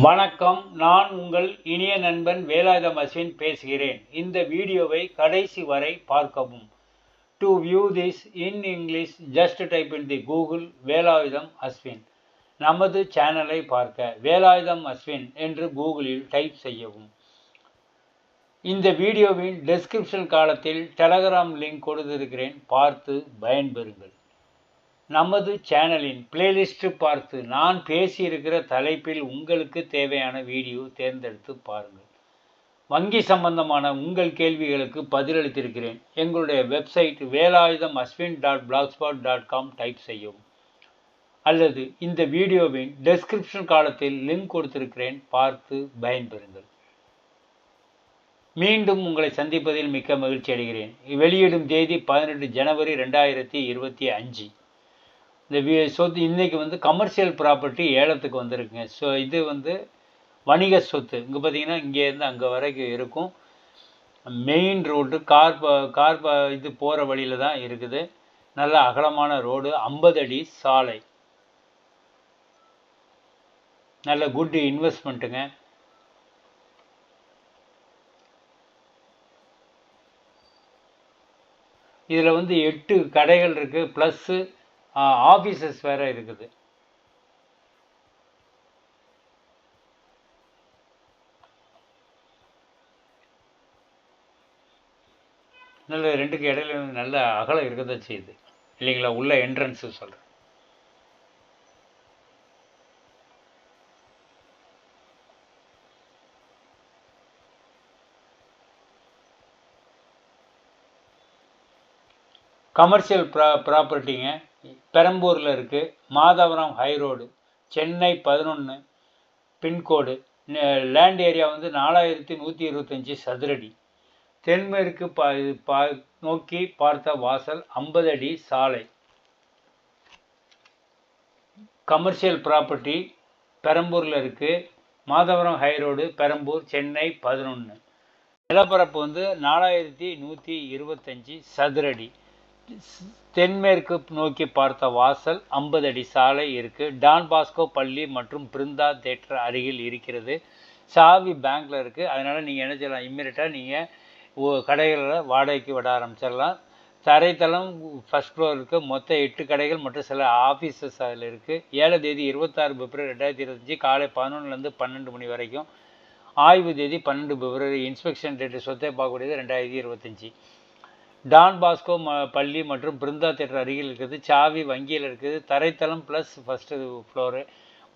வணக்கம். நான் உங்கள் இனிய நண்பன் வேலாயுதம் அஸ்வின் பேசுகிறேன். இந்த வீடியோவை கடைசி வரை பார்க்கவும். To view this in English just type in the Google Velayudham Ashwin. நமது சேனலை பார்க்க. வேலாயுதம் அஸ்வின் என்று கூகுளில் டைப் செய்யவும். இந்த வீடியோவின் டெஸ்கிரிப்ஷன் காலத்தில் டெலகிராம் லிங்க் கொடுத்திருக்கிறேன். பார்த்து பயன்பெறுங்கள். நமது சேனலின் பிளேலிஸ்ட்டு பார்த்து நான் பேசியிருக்கிற தலைப்பில் உங்களுக்கு தேவையான வீடியோ தேர்ந்தெடுத்து பாருங்கள். வங்கி சம்பந்தமான உங்கள் கேள்விகளுக்கு பதிலளித்திருக்கிறேன். எங்களுடைய website Velayudham Ashwin dot blogspot dot com type செய்யவும். அல்லது இந்த வீடியோவின் டெஸ்கிரிப்ஷன் காலத்தில் லிங்க் கொடுத்திருக்கிறேன். பார்த்து பயன்பெறுங்கள். மீண்டும் உங்களை சந்திப்பதில் மிக்க மகிழ்ச்சி அடைகிறேன். வெளியிடும் தேதி பதினெட்டு ஜனவரி ரெண்டாயிரத்தி இருபத்தி அஞ்சு. இந்த வி சொத்து இன்றைக்கி வந்து கமர்ஷியல் ப்ராப்பர்ட்டி ஏலத்துக்கு வந்திருக்குங்க. ஸோ இது வந்து வணிக சொத்து. இங்கே பார்த்தீங்கன்னா இங்கேருந்து அங்கே வரைக்கும் இருக்கும். மெயின் ரோடு கார் கார் இது போகிற வழியில் தான் இருக்குது. நல்ல அகலமான ரோடு ஐம்பது அடி சாலை. நல்ல குட் இன்வெஸ்ட்மெண்ட்டுங்க இதில் வந்து எட்டு கடைகள் இருக்குது ப்ளஸ்ஸு ஆஃபீஸஸ் வேறு இருக்குது. நல்ல ரெண்டுக்கு இடையில நல்ல அகலம் இருக்க தான் செய்யுது. இல்லைங்களா? உள்ள என்ட்ரன்ஸு சொல்கிறேன் கமர்ஷியல் ப்ரா ப்ராப்பர்ட்டிங்க பெரம்பூரில் இருக்குது மாதவரம் ஹைரோடு சென்னை பதினொன்று பின்கோடு. லேண்ட் ஏரியா வந்து நாலாயிரத்தி நூற்றி இருபத்தஞ்சி சதுரடி. தென்மேற்கு பா பா நோக்கி பார்த்த வாசல் ஐம்பது அடி சாலை. கமர்ஷியல் ப்ராப்பர்ட்டி பெரம்பூரில் இருக்குது மாதவரம் ஹைரோடு பெரம்பூர் சென்னை பதினொன்று நிலப்பரப்பு வந்து நாலாயிரத்தி நூற்றி இருபத்தஞ்சி சதுரடி. தென்மேற்கு நோக்கி பார்த்த வாசல் ஐம்பது அடி சாலை இருக்குது டான் பாஸ்கோ பள்ளி மற்றும் பிருந்தா தேட்டர் அருகில் இருக்கிறது. சாவி பேங்க்கில் இருக்குது அதனால் நீங்கள் என்ன செய்யலாம்? இம்மிடியட்டாக நீங்கள் கடைகளில் வாடகைக்கு விட ஆரம்பிச்சிடலாம். தரைத்தளம் ஃபஸ்ட் ஃப்ளோர் இருக்குது மொத்த எட்டு கடைகள் மற்றும் சில ஆஃபீஸஸ் அதில் இருக்குது ஏழு தேதி இருபத்தாறு பிப்ரவரி ரெண்டாயிரத்தி இருபத்தஞ்சி காலை பதினொன்றுலேருந்து பன்னெண்டு மணி வரைக்கும். ஆய்வு தேதி பன்னெண்டு பிப்ரவரி. இன்ஸ்பெக்ஷன் டேட்டு சொத்தை பார்க்கக்கூடியது ரெண்டாயிரத்தி இருபத்தஞ்சி. டான் பாஸ்கோ ம பள்ளி மற்றும் பிருந்தா தேட்டர் அருகில் இருக்குது. சாவி வங்கியில் இருக்குது. தரைத்தளம் ப்ளஸ் ஃபஸ்ட்டு ஃப்ளோரு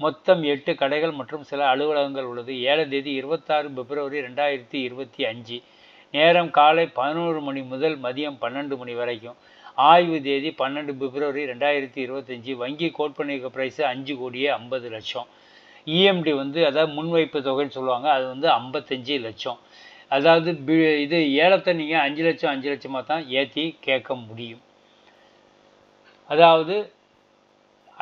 மொத்தம் எட்டு கடைகள் மற்றும் சில அலுவலகங்கள் உள்ளது. ஏழாம் தேதி இருபத்தாறு பிப்ரவரி ரெண்டாயிரத்தி இருபத்தி அஞ்சு. நேரம் காலை பதினோரு மணி முதல் மதியம் பன்னெண்டு மணி வரைக்கும். ஆய்வு தேதி பன்னெண்டு பிப்ரவரி ரெண்டாயிரத்தி இருபத்தஞ்சி வங்கி கோட் ப்ரைஸு அஞ்சு கோடியே ஐம்பது லட்சம். இஎம்டி வந்து அதாவது முன்வைப்பு தொகைன்னு சொல்லுவாங்க. அது வந்து ஐம்பத்தஞ்சு லட்சம். அதாவது இது ஏலத்தை நீங்கள் அஞ்சு லட்சம் அஞ்சு லட்சமாக தான் ஏற்றி கேட்க முடியும். அதாவது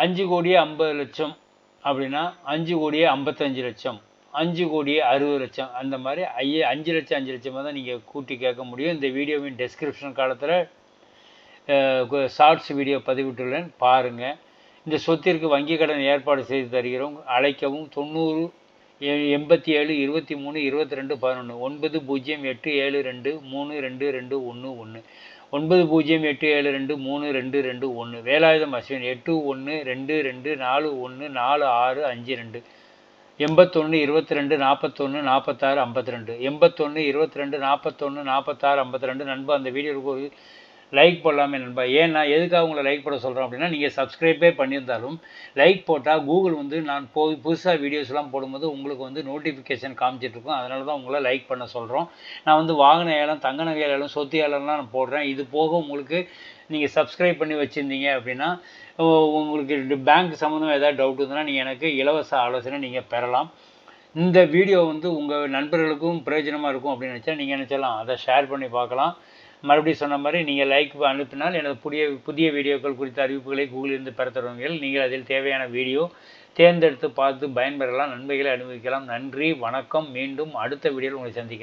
அஞ்சு கோடியே ஐம்பது லட்சம் அப்படின்னா அஞ்சு கோடியே ஐம்பத்தஞ்சு லட்சம் அஞ்சு கோடியே அறுபது லட்சம் அந்த மாதிரி ஐய அஞ்சு லட்சம் அஞ்சு லட்சமாக தான் நீங்கள் கூட்டி கேட்க முடியும். இந்த வீடியோவின் டெஸ்கிரிப்ஷன் காலத்தில் ஷார்ட்ஸ் வீடியோ பதிவிட்டுள்ளேன் பாருங்கள் இந்த சொத்திற்கு வங்கி கடன் ஏற்பாடு செய்து தருகிறோம் அழைக்கவும் தொண்ணூறு எண்பத்தி ஏழு இருபத்தி மூணு இருபத்தி ரெண்டு பதினொன்று ஒன்பது பூஜ்ஜியம் எட்டு ஏழு ரெண்டு மூணு ரெண்டு ரெண்டு ஒன்று ஒன்று ஒன்பது பூஜ்ஜியம் எட்டு ஏழு ரெண்டு மூணு ரெண்டு ரெண்டு ஒன்று வேலாயுதம் அஸ்வின் எட்டு ஒன்று ரெண்டு ரெண்டு நாலு ஒன்று நாலு ஆறு அஞ்சு ரெண்டு. எண்பத்தொன்று இருபத்தி ரெண்டு நாற்பத்தொன்று நாற்பத்தாறு ஐம்பத்தி ரெண்டு. எண்பத்தொன்று இருபத்தி ரெண்டு நாற்பத்தொன்று நாற்பத்தாறு ஐம்பத்தி ரெண்டு. நண்பு அந்த வீடியோவுக்கு ஒரு லைக் போடலாமே நண்பா. ஏன்னா எதுக்காக உங்களை லைக் போட சொல்கிறோம் அப்படின்னா நீங்கள் சப்ஸ்கிரைபே பண்ணியிருந்தாலும் லைக் போட்டால் கூகுள் வந்து நான் போ புதுசாக வீடியோஸ்லாம் போடும்போது உங்களுக்கு வந்து நோட்டிஃபிகேஷன் காமிச்சிட்ருக்கோம் அதனால தான் உங்களை லைக் பண்ண சொல்கிறோம் நான் வந்து வாகன ஏலம் தங்க நகை ஏலம் சொத்து ஏலம்லாம் நான் போடுறேன். இது போக உங்களுக்கு நீங்கள் சப்ஸ்கிரைப் பண்ணி வச்சுருந்தீங்க அப்படின்னா உங்களுக்கு பேங்க் சம்மந்தமாக ஏதாவது டவுட் இருந்ததுன்னா நீங்கள் எனக்கு இலவச ஆலோசனை நீங்கள் பெறலாம். இந்த வீடியோ வந்து உங்கள் நண்பர்களுக்கும் பிரயோஜனமாக இருக்கும் அப்படின்னு நினச்சா நீங்கள் நினச்சலாம் அதை ஷேர் பண்ணி பார்க்கலாம். மறுபடியும் சொன்ன மாதிரி நீங்கள் லைக் அனுப்பினால் எனது புதிய புதிய வீடியோக்கள் குறித்த அறிவிப்புகளை கூகுளிலிருந்து பெற தருவீர்கள் நீங்கள் அதில் தேவையான வீடியோ தேர்ந்தெடுத்து பார்த்து பயன்பெறலாம். நன்மைகளை அனுபவிக்கலாம். நன்றி. வணக்கம். மீண்டும் அடுத்த வீடியோவில் உங்களை சந்திக்கிறேன்.